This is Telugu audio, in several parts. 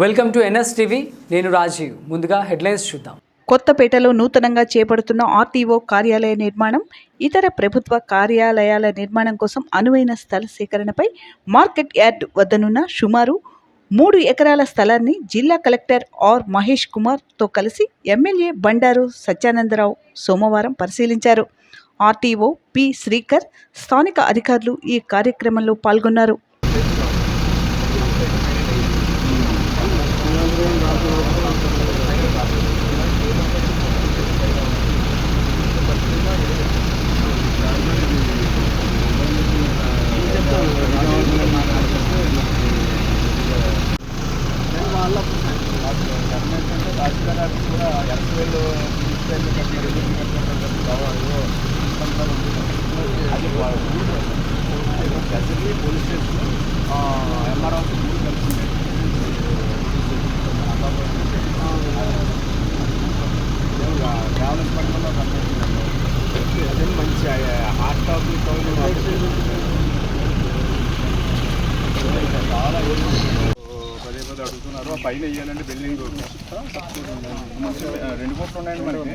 వెల్కమ్ టు ఎన్ఎస్ టీవీ నేను రాజీవ్. ముందుగా హెడ్లైన్స్ చూద్దాం. కొత్తపేటలో నూతనంగా చేపడుతున్న ఆర్టీఓ కార్యాలయ నిర్మాణం ఇతర ప్రభుత్వ కార్యాలయాల నిర్మాణం కోసం అనువైన స్థల సేకరణపై మార్కెట్ యార్డ్ వద్దనున్న సుమారు మూడు ఎకరాల స్థలాన్ని జిల్లా కలెక్టర్ ఆర్ మహేష్ కుమార్తో కలిసి ఎమ్మెల్యే బండారు సత్యానందరావు సోమవారం పరిశీలించారు. ఆర్టీఓ పి శ్రీకర్ స్థానిక అధికారులు ఈ కార్యక్రమంలో పాల్గొన్నారు. పోలీస్ స్టేషన్ ఎంఆర్ ఆఫీస్ మూడు కలిసింది ట్రావెల్స్ పట్టణంలో అదే మంచి హాట్ టాపిక్ చాలా పదే అడుగుతున్నారు. ఆ పైన వేయాలంటే బిల్డింగ్ మంచి రెండు కోట్లు ఉన్నాయండి మనకి.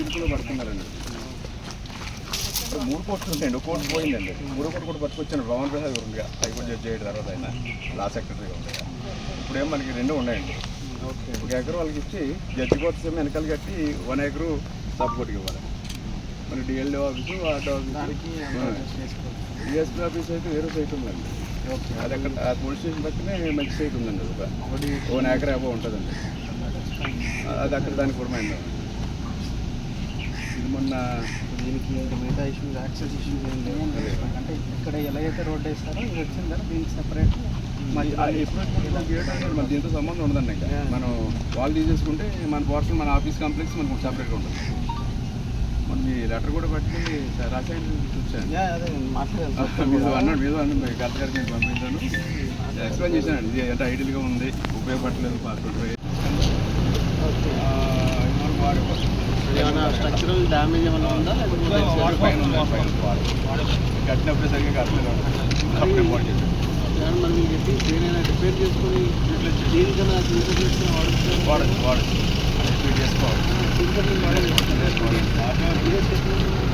ఇరుకులో పడుతున్నారండి. మూడు కోట్లు ఉంటాయండి ఒక కోటి పోయిందండి. మూడో కోటి కూడా పట్టుకొచ్చాను. భవన్ ప్రసాద్ ఉంది. హైకోర్టు జడ్జి అయిన తర్వాత ఆయన లా సెక్రటరీగా ఉంది ఇప్పుడేం మనకి రెండు ఉన్నాయండి. ఒక ఎకరు వాళ్ళకి ఇచ్చి జడ్జి సేమ్ వెనకాల కట్టి వన్ ఎకరు సబ్ కోర్టుకి ఇవ్వాలి. మన DLD office RD office DSP office అయితే వేరే సైట్ ఉందండి. అది అక్కడ ఆ పోలీస్ స్టేషన్ పక్కనే మంచి సైట్ ఉందండి ఒక వన్ ఎకర్ అబో ఉంటుందండి. అది అక్కడ దానికి కూడా మైండ్ ఇది మొన్న దీనికి ఇంకా మిగతా ఇష్యూస్ యాక్సెస్ ఇష్యూస్ ఏం లేవు. అంటే ఇక్కడ ఎలా అయితే రోడ్ వేస్తారో ఇది వచ్చిందా దీనికి సెపరేట్ మరి మన దీంతో సంబంధం ఉండదండి ఇంకా. మనం వాళ్ళు తీసేసుకుంటే మన పోర్షన్ మన ఆఫీస్ కాంప్లెక్స్ మనకు సపరేట్గా ఉంటుంది. మీ లెటర్ కూడా పట్టి రాసాయని మాట్లాడాలి మీరు అన్నాడు మీరు అన్నాడు కలెక్టర్ గారికి నేను పంపించాను. ఎక్స్ప్లెయిన్ చేశానండి ఇది ఎంత ఐడియల్గా ఉంది ఉపయోగపడలేదు పాస్పోర్ట్ ఏమైనా స్ట్రక్చరల్ డ్యామేజ్ ఏమైనా ఉందా. కట్టినప్పుడే సరిగ్గా కట్టలేదు చేశాను మనం చెప్పి దేనైనా రిపేర్ చేసుకొని వాడుతారు వాడచ్చు వాడచ్చు చేసుకోవాలి. Yeah.